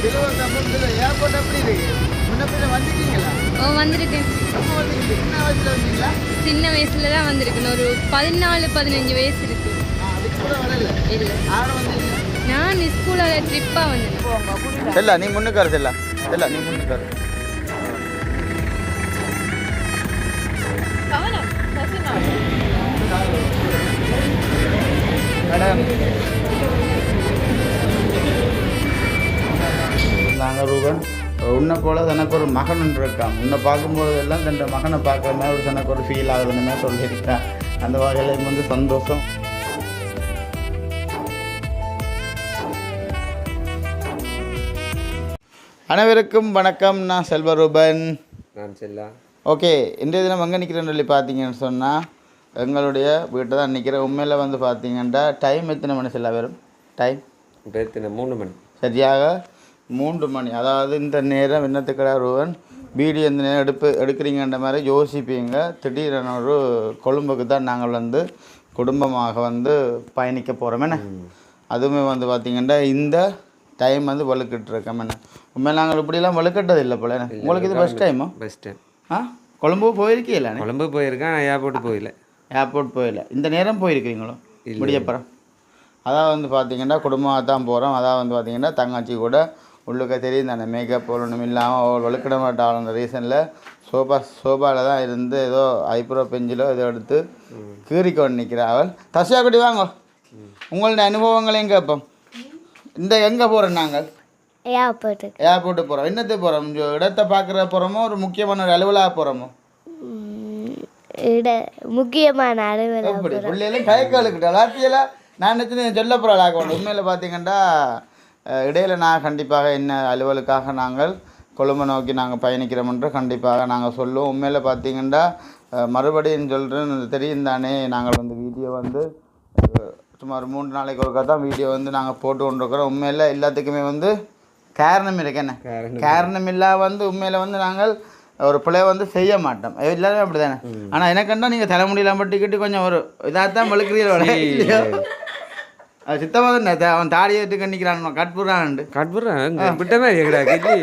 Silver கம்பத்தில் airport எப்படி இருக்கு? முன்ன பின்ன வந்துட்டீங்களா? ஓ வந்திருக்கேன். எப்போ வந்தீங்க சின்ன வயசுல வந்தீங்களா? சின்ன வயசுல தான் வந்திருக்கேன். ஒரு பதினாலு பதினஞ்சு வயசு இருக்கு. இல்லை. நான் ஸ்கூலில் ட்ரிப்பாக வந்தேன். செல்லா நீ முன்னுக்காரு செல்லா. செல்லா நீ முன்னுக்காரு. மேடம் நாங்கள் ரூபன். உன்னை போல தனக்கு ஒரு மகன் இருக்கான். உன்னை பார்க்கும்போது எல்லாம் தன் மகனை பார்க்குற மாதிரி ஒரு தனக்கு ஒரு ஃபீல் ஆகுதுன்னு மாதிரி சொல்லியிருக்கேன். அந்த வகையில் வந்து சந்தோஷம். அனைவருக்கும் வணக்கம். நான் செல்வரூபன் நான் செல்லா. ஓகே இன்றைய தினம் எங்கே நிற்கிறேன்னு சொல்லி பார்த்தீங்கன்னு சொன்னால் எங்களுடைய வீட்டை தான் நிற்கிறேன் உண்மையில் வந்து பார்த்தீங்கன்னா டைம் எத்தனை மணி செல்ல வரும் டைம் மூணு மணி. சரியாக? மூன்று மணி. அதாவது இந்த நேரம் என்னத்துக்கடா ரூவன் வீடியோ இந்த நேரம் எடுப்பு எடுக்கிறீங்கன்ற மாதிரி யோசிப்பீங்க. திடீரென ஒரு கொழும்புக்கு தான் நாங்கள் வந்து குடும்பமாக வந்து பயணிக்க போகிறோம் என்ன? அதுவுமே வந்து பார்த்திங்கன்னா இந்த டைம் வந்து வலுக்கிட்டு இருக்கோம். என்ன? உண்மையில் நாங்கள் இப்படிலாம் வலுக்கட்டது இல்லை போல? உங்களுக்கு இது ஃபஸ்ட் டைமா பஸ் டைம் ஆ? கொழும்பு போயிருக்கீங்களா கொழம்பு போயிருக்கேன் ஏர்போர்ட் போயில ஏர்போர்ட் போயில இந்த நேரம் போயிருக்கிறீங்களோ? முடியப்புறம் அதான் வந்து பார்த்தீங்கன்னா குடும்பமாக தான் போகிறோம் அதான் வந்து பார்த்தீங்கன்னா தங்கச்சி கூட உள்ளுக்க தெரியும் தானே. மேக்கப் போடணும் இல்லாமல் அவள் வழுக்கிட மாட்டாள் ரீசனில் சோபா சோபாவில் தான் இருந்து ஏதோ ஐப்ரோ பெஞ்சிலோ ஏதோ எடுத்து கீறிக்கொண்டு நிற்கிறா அவள். தசியா குட்டி வாங்க. உங்களோட அனுபவங்களையும் கேட்போம் இந்த எங்கே போகிறோம் நாங்கள்? ஏர்போர்ட்டு ஏர்போர்ட்டு போகிறோம் என்னத்துக்கு போகிறோம் இடத்தை பார்க்குற போகிறோமோ ஒரு முக்கியமான ஒரு அலுவலாக போகிறோமோ இட முக்கியமான அலுவலகம் எப்படி? பிள்ளைகளும் கயக்காலுக்கிட்ட எல்லாத்தையில நான் நினச்சி சொல்ல போகிற ஆகணும் உண்மையில் பார்த்தீங்கன்னா இடையில நான் கண்டிப்பாக என்ன அலுவலுக்காக நாங்கள் கொழும்பை நோக்கி நாங்கள் பயணிக்கிறோம் என்று கண்டிப்பாக நாங்கள் சொல்லுவோம். உண்மையில் பார்த்தீங்கன்னா மறுபடியும் சொல்கிறேன் தெரியும் தானே நாங்கள் வந்து வீடியோ வந்து சுமார் மூன்று நாளைக்கு ஒருக்கா தான் வீடியோ வந்து நாங்கள் போட்டு கொண்டிருக்கிறோம். உண்மையில் எல்லாத்துக்குமே வந்து காரணம் இருக்கு. என்ன? காரணம் இல்லா வந்து உண்மையில் வந்து நாங்கள் ஒரு பிள்ளை வந்து செய்ய மாட்டோம். எல்லாருமே அப்படி தானே ஆனால் எனக்குண்டா நீங்கள் தலைமுடியெல்லாம் பட்டிக்கிட்டு கொஞ்சம் ஒரு இதாக தான் வழுக்கிறீங்களோட அது சித்தமாக தானே த- அவன் தாடி எடுத்து கண்டிக்கிறான் கட்புறான்ண்டு கட்புறேன் விட்ட மாதிரி கிட்டி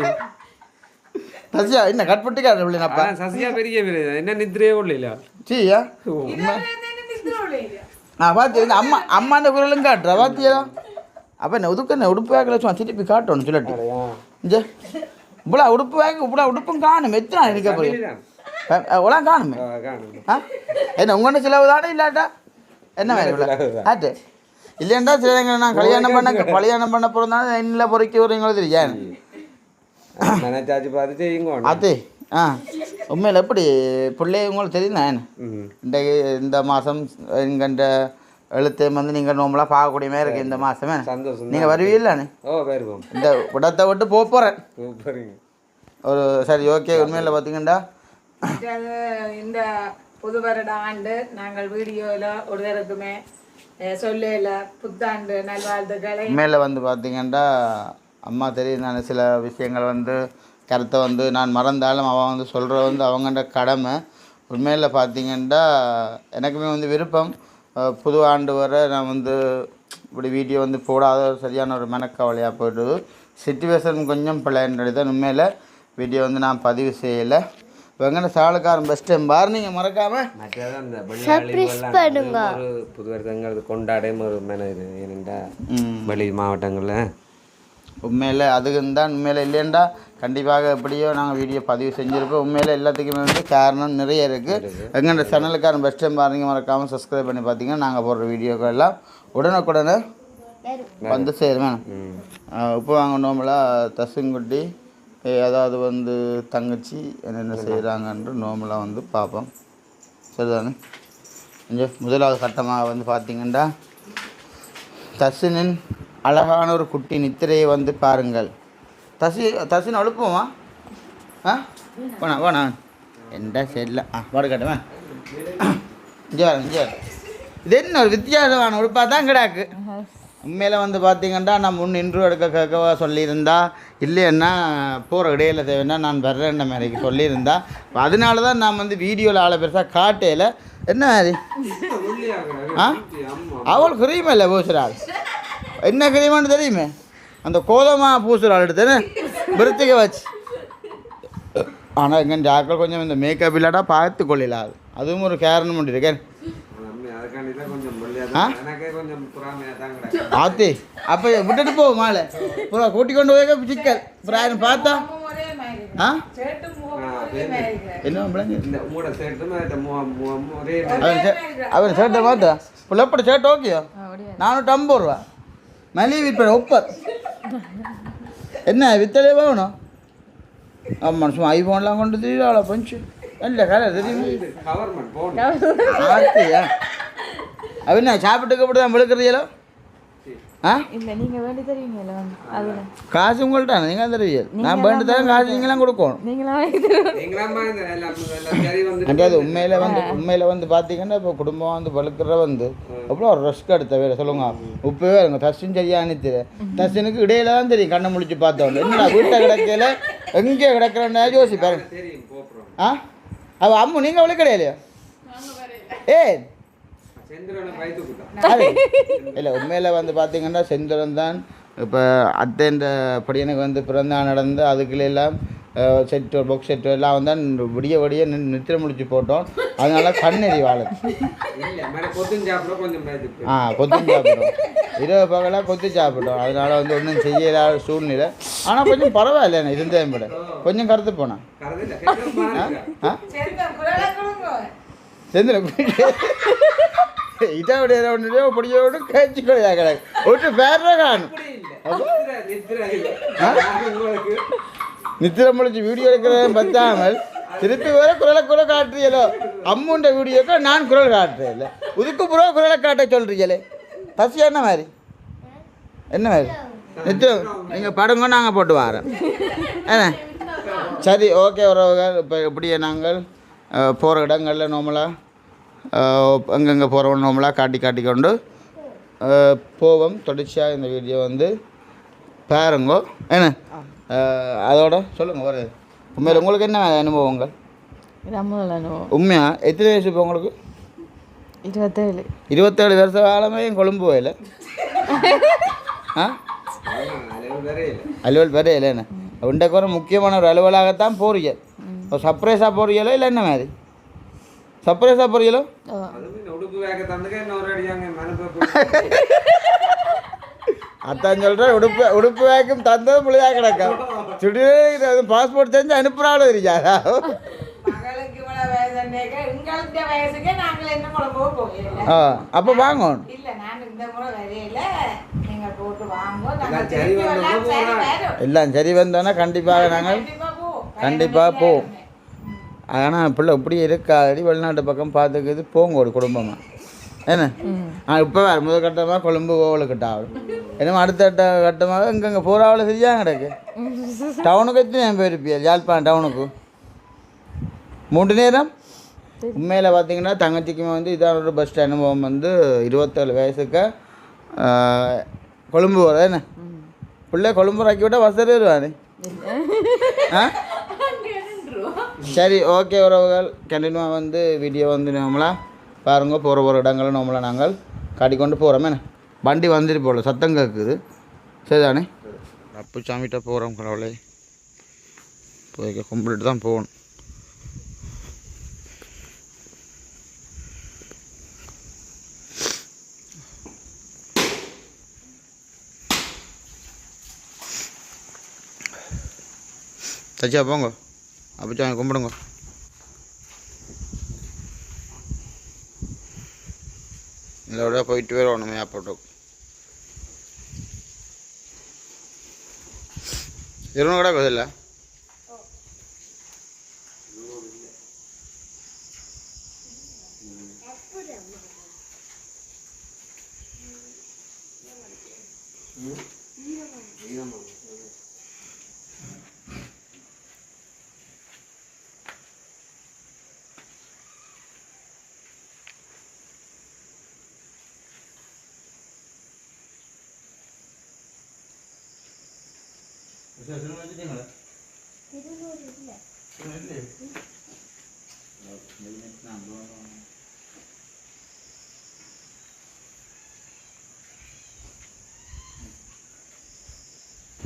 சசியா என்ன கட்புட்டுக்காரு பிள்ளைனப்பா சசியா பெரிய பெரிய என்ன நித்திரையே கொள்ளல சீயா? உண்மை ஆ பார்த்து இந்த அம்மா அம்மாண்ட குரலும் காட்டுறா பார்த்தியா? அப்போ என்ன உதுக்கு என்ன உடுப்பு வேக்கில் சும்மா திருப்பி காட்டணும் சொல்லட்டி. இஞ்சே இவ்வளோ உடுப்பு வேக்க இவ்வளோ உடுப்பும் காணும் எத்தனை இருக்க போய் உலாம் காணுமே? ஆ என்ன உங்கள்கிட்ட செலவு தானே இல்லாட்டா? என்ன வேறு ஆட்டு. இல்லையாண்டா சில நான் கல்யாணம் பண்ண கல்யாணம் பண்ண போகிறதுனால என்ன பொறுக்கி வரீங்களோ தெரியாது நினைச்சாச்சு பார்த்து செய்யுங்க அது ஆ. உண்மையில் எப்படி? பிள்ளைய உங்களுக்கு தெரியும் ம். இந்த இந்த மாதம் எங்கண்ட எழுத்து வந்து நீங்கள் நோம்பலாக பார்க்கக்கூடிய மாதிரி இருக்கு இந்த மாதமே சந்தோஷம் நீங்கள் வருவீங்களானே ஓ வருவோம். இந்த இடத்தை விட்டு போக போகிறேன் ஒரு சரி ஓகே உண்மையில் பார்த்தீங்கன்னா இந்த புது வருட ஆண்டு நாங்கள் வீடியோவில் ஒரு தரக்குமே சொல்லல புத்தாண்டு நல்வாழ்த்துக்களை. மேலே வந்து பார்த்தீங்கன்னா அம்மா தெரியும் நான் சில விஷயங்கள் வந்து கருத்தை வந்து நான் மறந்தாலும் அவன் வந்து சொல்கிற வந்து அவங்கள்ட கடமை. உண்மையில் பார்த்தீங்கன்னா எனக்குமே வந்து விருப்பம். புது ஆண்டு வரை நான் வந்து இப்படி வீடியோ வந்து போடாத ஒரு சரியான ஒரு மனக்கவலையாக போயிடுது. சுச்சுவேஷன் கொஞ்சம் பிள்ளைன்றது தான் உண்மையில் வீடியோ வந்து நான் பதிவு செய்யலை. வெங்கட சாலுக்காரன் பெஸ்ட் டைம் பாரு நீங்கள் மறக்காமல் மற்றதான் அந்த வெளியாளிகள்லாம் ஒரு புது வருடங்கள் கொண்டாடையும் ஒரு இது ஏனெண்டா வெளி மாவட்டங்களில். உண்மையில் அதுக்கு தான் உண்மையில் இல்லைண்டா கண்டிப்பாக எப்படியோ நாங்கள் வீடியோ பதிவு செஞ்சுருப்போம் உண்மையில் எல்லாத்துக்குமே வந்து காரணம் நிறைய இருக்குது எங்களோட சேனலுக்காரன் பெஸ்ட் டைம் பாருங்க மறக்காமல் சப்ஸ்கிரைப் பண்ணி பார்த்தீங்கன்னா நாங்கள் போடுற வீடியோக்கள் எல்லாம் உடனுக்குடனே வந்து சேருவேன் உப்பு வாங்கினோம்ல தசுங்குட்டி ஏதாவது வந்து தங்கச்சி என்னென்ன செய்கிறாங்கன்று நோம்பெலாம் வந்து பார்ப்போம். சரிதானே? இங்கே முதலாவது கட்டமாக வந்து பார்த்தீங்கன்னா தசினின் அழகான ஒரு குட்டி நித்திரையை வந்து பாருங்கள். தசி தசின் அழுப்புமா? ஆ? வேணா வேணா என்ன சரியில்ல ஆ பாடு கட்டுவேன் இங்கே வரேன் இங்கே வரேன் இது என்ன ஒரு வித்தியாசமான உடுப்பாக தான் கிடாக்கு. உண்மையில் வந்து பார்த்தீங்கன்னா நான் முன் இன்ட்ரூ எடுக்க கேட்கவா சொல்லியிருந்தா இல்லைன்னா போகிற இடையில தேவைன்னா நான் வர்றேன்ற மாதிரிக்கு சொல்லியிருந்தா. அதனால தான் நான் வந்து வீடியோவில் ஆளை பெருசாக காட்டையில் என்ன மாதிரி ஆ? அவள் கிரீம் இல்லை பூசுறாள். என்ன கிரீமான்னு தெரியுமே? அந்த கோதமா பூசுறாள் எடுத்தேன்னு விருத்திக வச்சு. ஆனால் எங்கே ஆக்கள் கொஞ்சம் இந்த மேக்கப் இல்லாட்டா பார்த்து கொள்ளலாது அதுவும் ஒரு கொஞ்சம் வெள்ளையா ஆ? கொஞ்சம் புறாமையா தான் கிடக்கு. ஆத்தி அப்போ விட்டுட்டு போ மாலை. புறா கூட்டி கொண்டு போய் சிக்கல் அப்புறம் பார்த்தா? சேட்டு மு- ஒரே அவன் சே- அவன் ஷர்ட்டை மாத்தா புள்ளப்பட ஷர்ட் ஓகேயோ நானூற்றி ஐம்பது ரூபா. மலி விற்பனை ஒப்பர். என்ன வித்தலே வேணும் ஆமாம் சும்மா ஐஃபோன்லாம் கொண்டு அவ்வளோ பஞ்சு இல்லை கலர் தெரியுமா? என்ன சாப்பிட்டு கப்பிட்டு தான் விழுக்கிறீங்களோ? ஆ? இல்ல நீங்க வேண்டி அதுல காசு உங்கள்கிட்ட நீங்கள் தருவீங்க. நான் வேண்டு தரேன் காசு நீங்களாம் கொடுக்கணும். நீங்களா வாங்கி தருவீங்க. நீங்களாம்மா இந்த எல்லாம் எல்லாம் சரி வந்து. அண்ட் அது உண்மையில் வந்து உண்மையில் வந்து பார்த்தீங்கன்னா இப்போ குடும்பம் வந்து வளர்க்குற வந்து அவ்வளோ ஒரு ரிஸ்க் எடுத்த வேலை சொல்லுங்க. உப்பவே இருங்க தஸ்ஸும் சரியா அனுப்பிடு தஸ்ஸனுக்கு இடையில தான் தெரியும் கண்ணை முழிச்சு பார்த்தோம் என்னடா வீட்டை கிடக்கையில எங்கே கிடக்கிறேன்னா யோசிப்பாரு ஆ? அவள் அம்மு நீங்கள் அவளே கிடையாலையா ஏ செந்திரனை வயிற்று கூட்டம் அது இல்லை உண்மையில் வந்து பார்த்தீங்கன்னா செந்திரன் தான் இப்போ அத்தைன்ற படியனுக்கு வந்து பிறந்தா நடந்து அதுக்குள்ள எல்லாம் செட்டு பொக்ஸ் செட்டு எல்லாம் வந்து விடிய விடிய நித்திர முடிச்சு போட்டோம். அதனால கண்ணெறி வயிற்று ஆ கொத்து சாப்பிட்டோம் இரவு பகலாக கொத்து சாப்பிட்டோம் அதனால வந்து ஒன்றும் செய்யலாத சூழ்நிலை. ஆனால் கொஞ்சம் பரவாயில்ல இருந்தேன் விட கொஞ்சம் கருத்து போனேன். செந்திரன் இதை விட ஒன்று பிடிச்சோடு கேச்சு கொள்ளையா கிடக்கு ஒட்டு பேர காணும் நித்திரை, நித்திரை இல்ல. நான் உங்களுக்கு நித்திர முடிச்சு வீடியோ எடுக்கிறத பத்தாமல். திருப்பி வர குரலை கூட காட்டுறீங்களோ? அம்முண்ட வீடியோக்கு நான் குரல் காட்டுறேன் இல்லை உதுக்கு புறா குரலை காட்ட சொல்கிறீங்களே பசி என்ன மாதிரி? என்ன மாதிரி? நித்திரம் நீங்கள் படுங்க நாங்கள் போட்டு வரோம். என்ன? சரி ஓகே உறவுகள். இப்போ இப்படியே நாங்கள் போகிற இடங்களில் நார்மலாக எங்கெங்கே போகிறோம் நார்மலாக காட்டி காட்டிக்கொண்டு அஹ், போவோம் தொடர்ச்சியாக இந்த வீடியோ வந்து பாருங்கோ. என்ன? அதோட சொல்லுங்கள் ஒரு உண்மையில் உங்களுக்கு என்ன அனுபவங்கள் உண்மையா? எத்தனை வயசு இப்போ உங்களுக்கு? இருபத்தேழு. இருபத்தேழு வருஷ காலமே கொழும்பு போயில ஆ? அலுவல் வேறு இல்லைண்ணே உண்டைக்கு ஒரு முக்கியமான ஒரு அலுவலாகத்தான் போறீங்க. சர்ப்ரைஸாக போறீங்களோ இல்லை என்ன மாதிரி? அடியாங்க மனப்பை அத்தான் சொல்கிறேன் உடுப்பு உடுப்பு வேக்கும் தந்தது முழுதாக கிடக்கும். சுடிதார் பாஸ்போர்ட் செஞ்சு அனுப்புகிறாலும் போகல ஆ அப்போ வாங்கணும் இல்ல நான் இந்த முறை வரையில நீங்க போட்டு வாங்க நாங்க எல்லாம் சரி வந்தோன்னா கண்டிப்பாக நாங்கள் கண்டிப்பா போ. கண்டிப்பா போ. ஆனால் பிள்ளை இப்படி இருக்காது வெளிநாட்டு பக்கம் பார்த்துக்குது போங்க ஒரு குடும்பமாக என்ன? ஆ இப்போ வேறு முதல் கட்டமாக கொழும்பு கோவலுக்கிட்ட ஆகும் என்னமோ அடுத்த கட்ட கட்டமாக இங்கங்கே போகிறாவில் சரியாக கிடக்கு. டவுனுக்கு எத்தனை போயிருப்பியா? யாழ்ப்பாணம் டவுனுக்கு? மூன்று நேரம்? உண்மையில் பார்த்தீங்கன்னா தங்கச்சிக்குமே வந்து இதான் ஒரு பெஸ்ட் அனுபவம் வந்து இருபத்தேழு வயசுக்கு கொழும்பு வர என்ன? பிள்ளை கொழும்பு ராக்கி விட்டால் வசதி வருவானே? ஆ? சரி ஓகே உறவுகள். கண்டினியூவாக வந்து வீடியோ வந்து நம்மளா பாருங்க போகிற போகிற இடங்களை நம்மளை நாங்கள் காட்டிக்கொண்டு போகிறோமே வண்டி வந்துட்டு போகல சத்தம் கேட்குது சரிதானே? அப்பு சாமிகிட்ட போகிறோம் கடவுளே. போய் கும்பிட்டுட்டு தான் போகணும். தச்சா போங்க. அப்போ சாமி கும்பிடுங்க. இதோட போயிட்டு வேறு வரணும் ஏர்போர்ட்டுக்கு இருநூறு கூட பதில்ல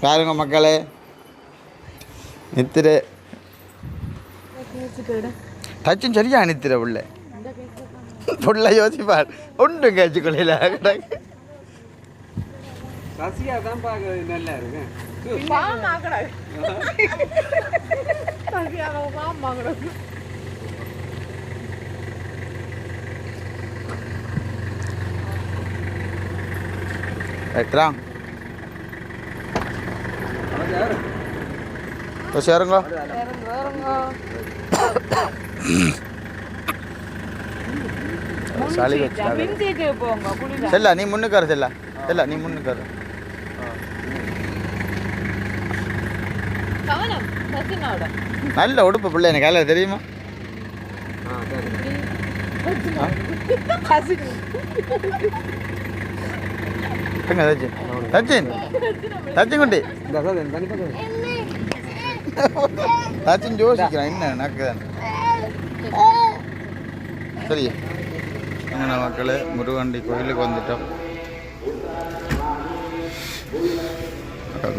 பாருங்க மக்களே? நித்திர. டச்சும் சரியா நித்திர உள்ள புள்ள யோசிப்பார். ஒன்றும் கேச்சு கொள்ளையில கிடக்கு தான் பார்க்க நல்லா இருக்கு எட்டுறான் போங்க குளிர. செல்ல நீ முன்னுக்காரு செல்ல. செல்ல நீ முன்னுக்காரு நல்ல உடுப்பு பிள்ளை எனக்கு அதில் தெரியுமா? ஆ சரி சசின் எங்க சச்சின் சச்சின் சச்சின் குட்டி. சச்சின் யோசிக்கிறான் என்ன நக்குதான். சரி. என்ன மக்களே முருகண்டி கோயிலுக்கு வந்துட்டோம்.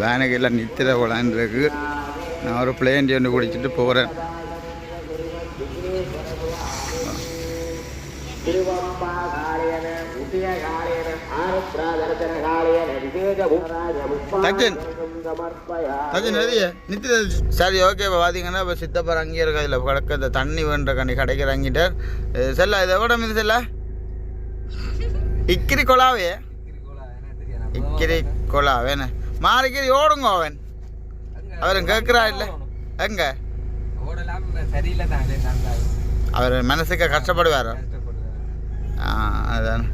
வேனுக்கு எல்லாம் நித்திர விளாண்டுருக்கு நான் ஒரு பிளேன் ஒன்று குடிச்சிட்டு போகிறேன் சச்சின் சச்சின் எழுதிய. நித்திர சரி ஓகே இப்போ பார்த்தீங்கன்னா இப்போ சித்தப்பர் அங்கேயே இருக்கு அதில் கிடக்க. இந்த தண்ணி வேண்ட கண்ணி கடைக்கு இறங்கிட்டார் அஹ் செல்ல இது எவ்வளோ மீது செல்ல? இக்கிரி கொலாவே. இக்கிரி கொலா வேணே மாறிக்கிரி ஓடுங்க அவன். அவன் கேட்குறா இல்லை? எங்க? ஓடலாம் சரியில்லை தான் அதே தான் அவர் மனசுக்கு கஷ்டப்படுவார். ஆ அதான்.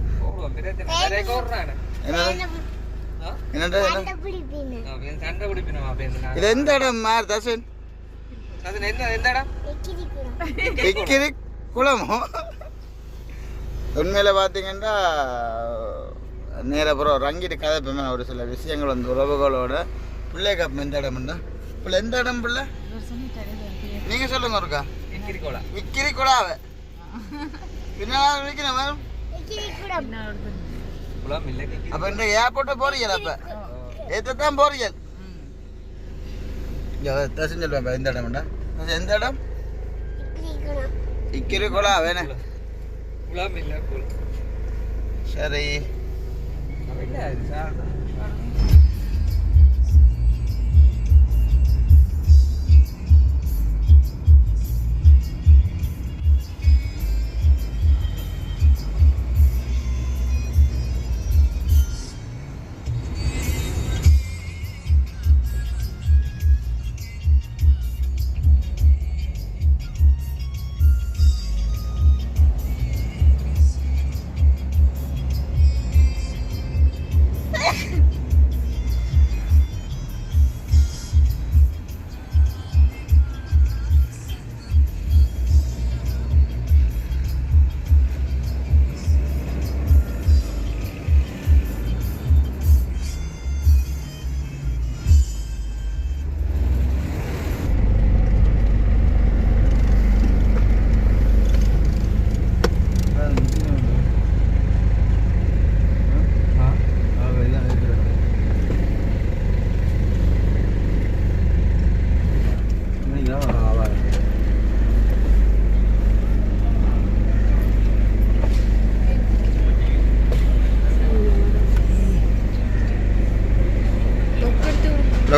இது எந்த இடம் மார் தசன் இக்கிரி குளமோ உண்மையில் பார்த்தீங்கன்னா நேரப்புறம் ரங்கிட்டு கதைப்போமே ஒரு சில விஷயங்கள் வந்து உறவுகளோட பிள்ளை கப் எந்த இடம்னா பிள்ளை எந்த இடம் பிள்ளை நீங்கள் சொல்லுங்க ஒருக்கா கிரிக்கோலா விக்கிரி குழாவை பின்னால் விற்கிறேன் மேம் அப்போ இந்த ஏர்போர்ட்டை போறீங்க அப்போ? ஏற்றத்தான் போறீங்க. சொல்லுவேன் எந்த இடம்டா எந்த இடம்? இக்கிரி குழா வேணே. சரி.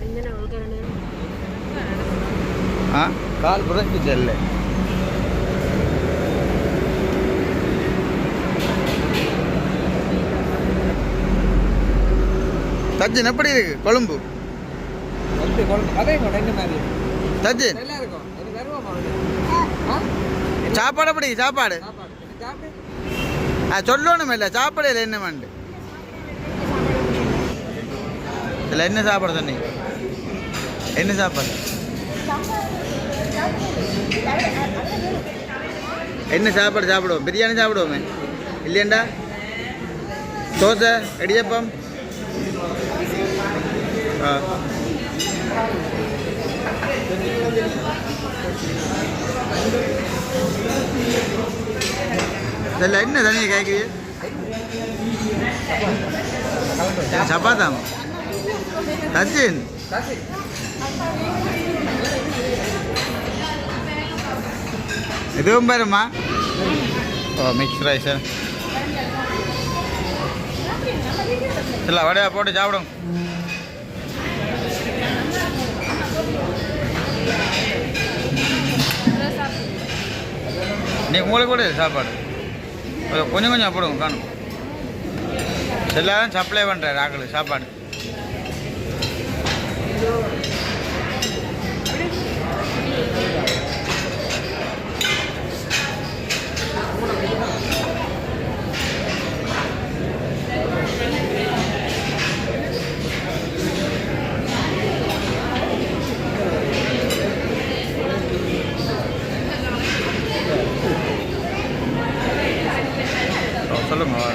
இங்கே நான் உட்கார நேரம் ஆ? கால் புரட்சி செல்ல தஜின் எப்படி இருக்கு? கொழும்பு? கொண்டு அதே மாதிரி தஜின் நல்லா இருக்கும் இது வருவோமா சாப்பாடு அப்படி சாப்பாடு. ஆ சொல்லணும் இல்லை சாப்பாடு இல்லை என்ன வேண்டு இதில் என்ன சாப்பாடு சொன்னீங்க என்ன சாப்பாடு? என்ன சாப்பாடு சாப்பிடுவோம்? பிரியாணி சாப்பிடுவோமே. இல்லையண்டா? தோசை இடியப்பம். ஆ. இதில் என்ன தனியாக கேட்குறீங்க சப்பாத்தாம்? சச்சின்? இதுவும் பாருமா ஓ மிக்ஸ் ரைஸ் இல்லை வடையா போட்டு சாப்பிடும். நீ உங்களுக்கு கூட சாப்பாடு. கொஞ்சம் கொஞ்சம் கொஞ்சம் போடுங்க காணும். எல்லாரும் சப்ளை பண்ணுறாரு ஆக்கள் சாப்பாடு ஓ, சொல்லுங்க வா.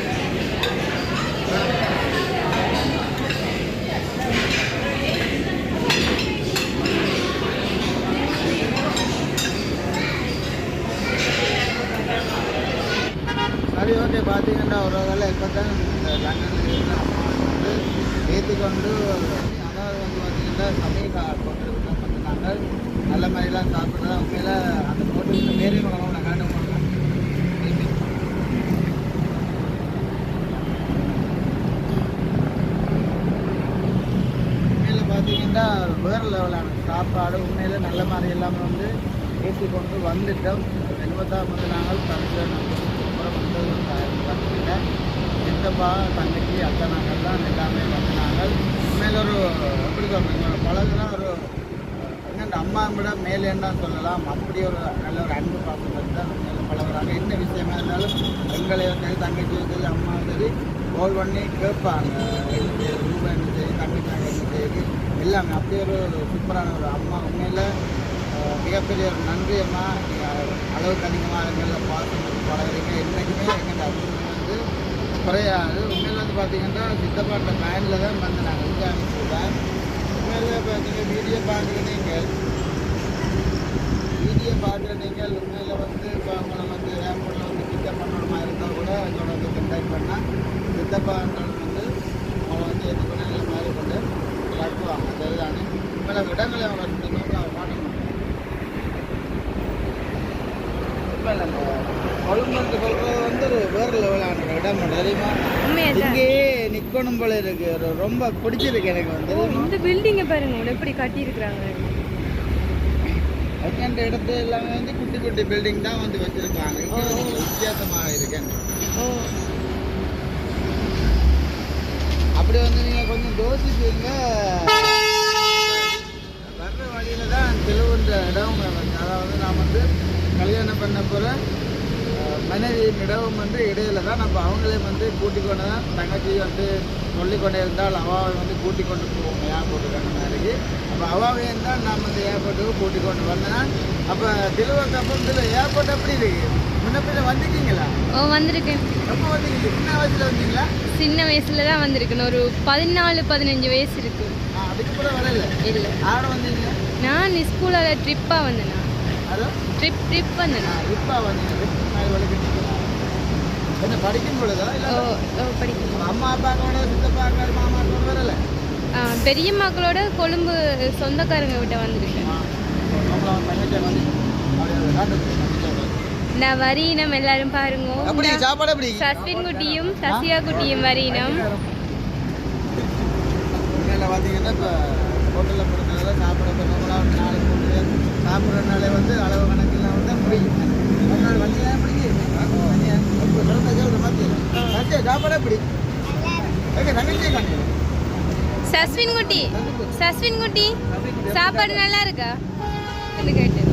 சரி ஓகே பார்த்தீங்கன்னா ஒரு வேலை இப்போ தான் இந்த லண்டனில் இருந்த அம்மா வந்து ஏற்றுக்கொண்டு அதாவது வந்து பார்த்தீங்கன்னா சமய கொண்டிருக்கோம் வந்து நாங்கள் நல்ல மாதிரிலாம் சாப்பிட்றதா உண்மையில் அந்த போட்டு பேரே மகனும் நான் காட்ட மாட்டோம் உண்மையில் வேறு லெவலான சாப்பாடு உண்மையில் நல்ல மாதிரி எல்லாமே வந்து ஏற்றி கொண்டு வந்துட்டோம். எண்பத்தாம் வந்து நாங்கள் கடைசியில் அப்புறம் வந்து வந்துட்டு சித்தப்பா தங்கச்சி அத்தை நாங்கள்லாம் எல்லாமே வந்து நாங்கள் உண்மையில் ஒரு எப்படி சொல்கிறீங்க பழகுனா ஒரு என்னென்ன அம்மா விட மேலேன்னு சொல்லலாம். அப்படி ஒரு நல்ல ஒரு அன்பு பாசம் தான் உண்மையில் பழகுறாங்க. என்ன விஷயமா இருந்தாலும் எங்களையும் சரி தங்கச்சியும் சரி அம்மாவும் சரி கோல் பண்ணி கேட்பாங்க. ரூபாய் செய்யுது ரூபா என்ன செய்யுது தங்கச்சாங்க என்ன செய்யுது எல்லாமே அப்படியே ஒரு சூப்பரான ஒரு அம்மா உண்மையில் மிகப்பெரிய ஒரு நன்றி அம்மா. நீங்கள் அளவுக்கு அதிகமாக எங்களில் பார்த்து பழகிறீங்க. என்றைக்குமே எங்கள் அன்பு வந்து குறையாது. உண்மையில் வந்து பார்த்தீங்கன்னா சித்தப்பாட்ட பேனில் தான் வந்து நாங்கள் வந்து அனுப்பிச்சுருவேன் உண்மையில் பார்த்தீங்கன்னா வீடியோ பார்க்குற நீங்கள் வீடியோ பார்க்குற நீங்கள் உண்மையில் ஆர்வம் போல இருக்கு. ரொம்ப பிடிச்சிருக்கு எனக்கு வந்து. இந்த பில்டிங்கை பாருங்க. எப்படி கட்டியிருக்கிறாங்க. வைக்கின்ற இடத்துல எல்லாமே வந்து குட்டி குட்டி பில்டிங் தான் வந்து வச்சிருக்காங்க வித்தியாசமாக இருக்கேன் அப்படி வந்து நீங்கள் கொஞ்சம் யோசிச்சுங்க வர்ற வழியில தான் தெளிவுன்ற இடம் அதாவது நான் வந்து கல்யாணம் பண்ண போகிற மனைவியின் இடமும் வந்து இடையில தான். அப்போ அவங்களே வந்து கூட்டிக் கொண்டு தான் தங்கச்சி வந்து சொல்லிக்கொண்டே இருந்தால் அவாவை வந்து கூட்டிக் கொண்டு போவோம். ஏர்போர்ட்டுக்கு அந்த மாதிரி அப்போ அவாவே இருந்தால் நான் வந்து ஏர்போர்ட்டுக்கு கூட்டிக் கொண்டு வந்தேன் அப்போ திருவங்க அப்போ இதில் ஏர்போர்ட் எப்படி இருக்கு? முன்ன பின்ன வந்திருக்கீங்களா? ஓ வந்திருக்கேன். எப்போ வந்தீங்க? சின்ன வயசுல வந்தீங்களா? சின்ன வயசுல தான் வந்திருக்கேன். ஒரு பதினாலு பதினஞ்சு வயசு இருக்கு. அதுக்கு கூட வரல. இல்லை. ஆட வந்தீங்க? நான் ஸ்கூலில் ட்ரிப்பாக வந்தேனா ட்ரிப் ட்ரிப் வந்தேனா இப்போ வந்தீங்க. பெரியம்மாக்களோட கொழும்பு சொந்தக்காரங்க கிட்ட வந்திருக்கேன். நான் வரியினம் எல்லாரும் பாருங்க சஸ்வின் குட்டியும் சசியா குட்டியும் உண்மையில் பார்த்தீங்கன்னா இப்போ ஹோட்டலில் பொறுத்தவரை சாப்பிட சாப்பிட்றதுனாலே வந்து அளவு கணக்கெல்லாம் வந்து முடியும் நாள் சஸ்வின் குட்டி சஸ்வின் குட்டி சாப்பாடு நல்லா இருக்கா? என்று கேட்டேன்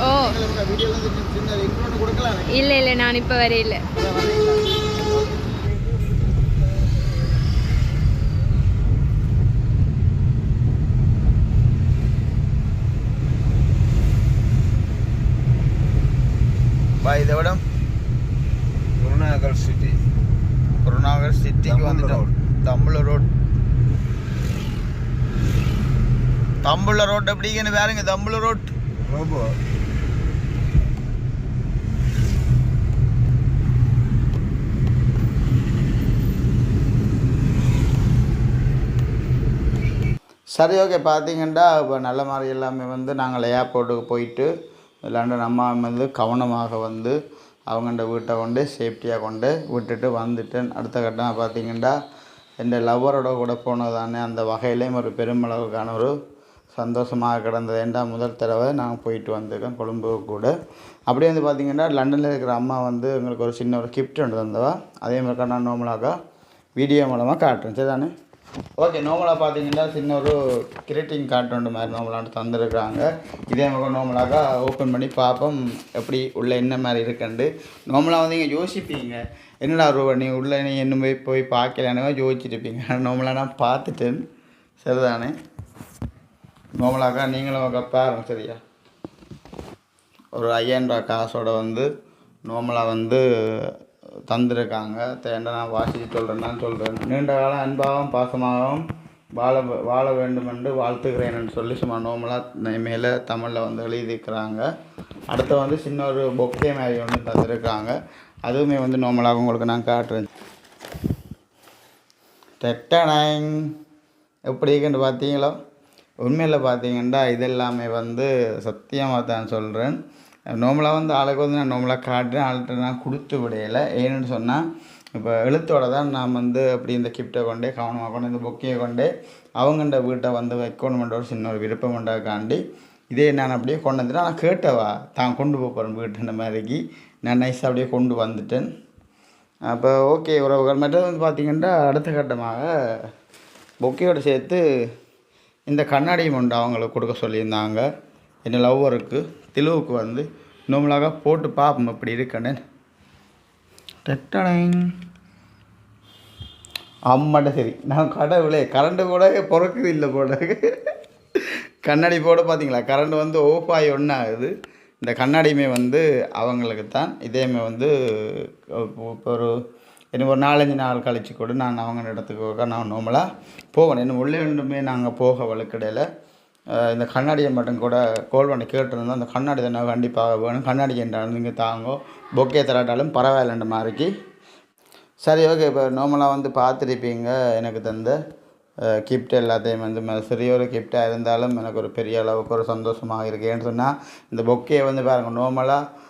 ஓ. இல்லை இல்லை நான் இப்போ வரையில பா இதை விட குருநாகர் சிட்டி குருநாகர் சிட்டிக்கு வந்துட்டோம். தம்புள்ள ரோட் தம்புள்ள ரோட் எப்படிங்கன்னு வேறுங்க தம்புள்ள ரோட் ரோபோ சரி ஓகே பார்த்தீங்கன்னா இப்போ நல்ல மாதிரி எல்லாமே வந்து நாங்கள் ஏர்போர்ட்டுக்கு போயிட்டு லண்டன் அம்மா வந்து கவனமாக வந்து அவங்கள்ட வீட்டை கொண்டு சேஃப்டியாக கொண்டு விட்டுட்டு வந்துட்டேன். அடுத்த கட்டமாக பார்த்தீங்கன்னா என் லவ்வரோட கூட போனதானே அந்த வகையிலையும் ஒரு பெருமளவுக்கான ஒரு சந்தோஷமாக கிடந்தது. ஏண்டா முதல் தடவை நாங்கள் போயிட்டு வந்திருக்கோம் கொழும்பு கூட. அப்படியே வந்து பார்த்தீங்கன்னா லண்டனில் இருக்கிற அம்மா வந்து எங்களுக்கு ஒரு சின்ன ஒரு கிஃப்ட் ஒன்று தந்தவா. அதே மாதிரி நான் நார்மலாக வீடியோ மூலமாக காட்டுறேன். சரிதானே? ஓகே நோமலாக பார்த்தீங்கன்னா சின்ன ஒரு கிரேட்டிங் கார்டு மாதிரி நோமலான்னு தந்துருக்குறாங்க. இதே மாதிரி நோமலாக ஓப்பன் பண்ணி பார்ப்போம். எப்படி உள்ளே என்ன மாதிரி இருக்குண்டு நோமலாக வந்து நீங்கள் யோசிப்பீங்க. என்னடா ரூபா நீ உள்ளே நீ இன்னும் போய் போய் பார்க்கலான்னு யோசிச்சிருப்பீங்க. நோமலாக நான் பார்த்துட்டேன் சரிதானே? நோமலாக்கா நீங்களும் பாருங்க சரியா? ஒரு ஐயாயிரம் ரூபா காசோட வந்து நோமலாக வந்து தந்திருக்காங்க. தேண்ட நான் வாசித்து சொல்கிறேன்னு சொல்கிறேன் நீண்ட காலம் அன்பாகவும் பாசமாகவும் வாழ வாழ வேண்டும் என்று வாழ்த்துக்கிறேன்னு சொல்லி சும்மா நோமலாக மேலே தமிழில் வந்து எழுதியிருக்கிறாங்க. அடுத்து வந்து சின்ன ஒரு பொக்கே மாதிரி ஒன்று தந்திருக்காங்க. அதுவுமே வந்து நோமலாக உங்களுக்கு நான் காட்டுறேன். டெட்டடைங் எப்படி இருக்குன்னு பார்த்தீங்களோ? உண்மையில் பார்த்தீங்கன்னா இதெல்லாமே வந்து சத்தியமாக தான் சொல்கிறேன் நார்மலாக வந்து ஆளுக்கு வந்து நான் நார்மலாக காட்டுறேன் ஆள்கிட்ட நான் கொடுத்து விடையில ஏன்னு சொன்னால் இப்போ எழுத்தோட தான் நான் வந்து அப்படி இந்த கிஃப்ட்டை கொண்டே கவனமாக கொண்டு இந்த பொக்கையை கொண்டே அவங்கண்ட வீட்டை வந்து வைக்கணுமென்ற ஒரு சின்ன ஒரு விருப்பம் உண்டாக்காண்டி இதே நான் அப்படியே கொண்டு வந்துட்டேன். நான் கேட்டவா? தான் கொண்டு போகிறேன் வீட்டுன்ற மாதிரிக்கு. நான் நைஸாக அப்படியே கொண்டு வந்துட்டேன். அப்போ ஓகே உறவுகள். மற்றது வந்து பார்த்திங்கன்னா அடுத்த கட்டமாக பொக்கையோடு சேர்த்து இந்த கண்ணாடியும் உண்டு அவங்களுக்கு கொடுக்க சொல்லியிருந்தாங்க. என்ன லவ்வருக்கு திலுவுக்கு வந்து நார்மலாக போட்டு பார்ப்போம் அப்படி இருக்குன்னு. டெட்டடைங். அம்மாட்ட சரி. நான் கடவுளே கரண்ட்டு கூட பிறக்குது இல்லை போட கண்ணாடி போட பார்த்தீங்களா கரண்ட் வந்து ஓஃப் ஆகி ஒன்று ஆகுது. இந்த கண்ணாடியுமே வந்து அவங்களுக்கு தான் இதேமே வந்து இப்போ ஒரு இன்னும் ஒரு நாலஞ்சு நாள் கழிச்சு கூட நான் அவங்க இடத்துக்கு நான் நார்மலாக போவேன் இன்னும் உள்ளே ரெண்டுமே நாங்கள் போக வழக்கடையில். இந்த கண்ணாடியை மட்டும் கூட கோல் பண்ணி கேட்டிருந்தோம் அந்த கண்ணாடி தானே கண்டிப்பாக வேணும். கண்ணாடி என்றாலும் நீங்கள் தாங்கோ. பொக்கே தராட்டாலும் பரவாயில்லன்ற மாதிரிக்கு சரி ஓகே இப்போ நார்மலாக வந்து பார்த்துருப்பீங்க. எனக்கு தந்த கிஃப்ட் எல்லாத்தையும் வந்து சிறிய ஒரு கிஃப்டாக இருந்தாலும் எனக்கு ஒரு பெரிய அளவுக்கு ஒரு சந்தோஷமாக இருக்குது ஏன்னு சொன்னால் இந்த பொக்கையை வந்து பாருங்கள் நார்மலாக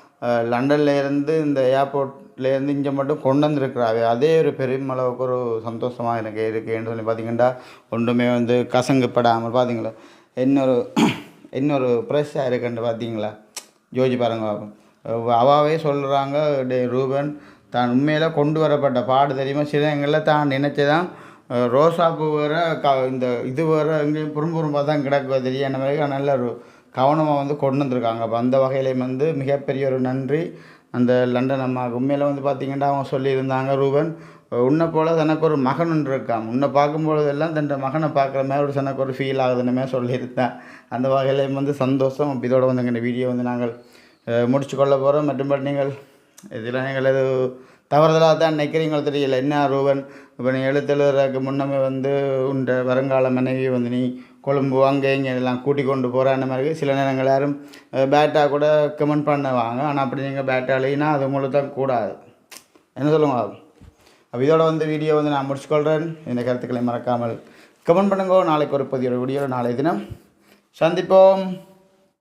லண்டன்லேருந்து இந்த ஏர்போர்ட்லேருந்து இங்கே மட்டும் கொண்டு வந்துருக்கிறாவே. அதே ஒரு பெரும் அளவுக்கு ஒரு சந்தோஷமாக எனக்கு ஏன்னு சொல்லி பார்த்தீங்கன்னா ஒன்றுமே வந்து கசங்குப்படாமல் பார்த்தீங்களா? இன்னொரு இன்னொரு ப்ரெஷ்ஷாக இருக்குன்னு பார்த்தீங்களா ஜோஜி பாருங்க அவாவே சொல்கிறாங்க டே ரூபன் தான் உண்மையில் கொண்டு வரப்பட்ட பாடு தெரியுமா? சிலங்களில் தான் நினைச்சதான் அஹ், ரோசாப்பூ வேற க இந்த இது வேறு எங்கேயும் புறம்புறம்பாக தான் கிடக்கு தெரியும் அந்த மாதிரி நல்ல ஒரு கவனமாக வந்து கொண்டு வந்திருக்காங்க. அப்போ அந்த வகையிலையும் வந்து மிகப்பெரிய ஒரு நன்றி. அந்த லண்டன் அம்மாவுக்கு. உண்மையில் வந்து பார்த்திங்கன்னா அவங்க சொல்லியிருந்தாங்க ரூபன் உன்னை போல் தனக்கு ஒரு மகன் ஒன்று இருக்கான் உன்னை பார்க்கும்பொழுதெல்லாம் தன் மகனை பார்க்குற மாதிரி ஒரு தனக்கு ஒரு ஃபீல் ஆகுதுன்னு சொல்லியிருந்தேன். அந்த வகையிலையும் வந்து சந்தோஷம். இதோட வந்து இந்த வீடியோ வந்து நாங்கள் முடிச்சு கொள்ள போகிறோம் மற்றும் நீங்கள் இதில் நீங்கள் எது தவறுதலாக தான் நினைக்கிறீங்களோ தெரியல. என்ன ரூபன்? இப்போ நீ எழுத்தெழுதுறதுக்கு முன்னமே வந்து உண்ட வருங்கால மனைவி வந்து நீ கொழும்பு அங்கே இங்கே எல்லாம் கூட்டி கொண்டு போகிற அந்த மாதிரி சில நேரங்கள் யாரும் பேட்டாக கூட கமெண்ட் பண்ணுவாங்க ஆனால் அப்படி நீங்கள் பேட்டாலேனா அது உங்களுக்கு தான் கூடாது. என்ன சொல்லுங்க? அப்போ இதோட வந்து வீடியோ வந்து நான் முடிச்சுக்கொள்கிறேன் இந்த கருத்துக்களை மறக்காமல் கமெண்ட் பண்ணுங்க. நாளைக்கு ஒரு புதிய வீடியோ நாளை தினம் சந்திப்போம்.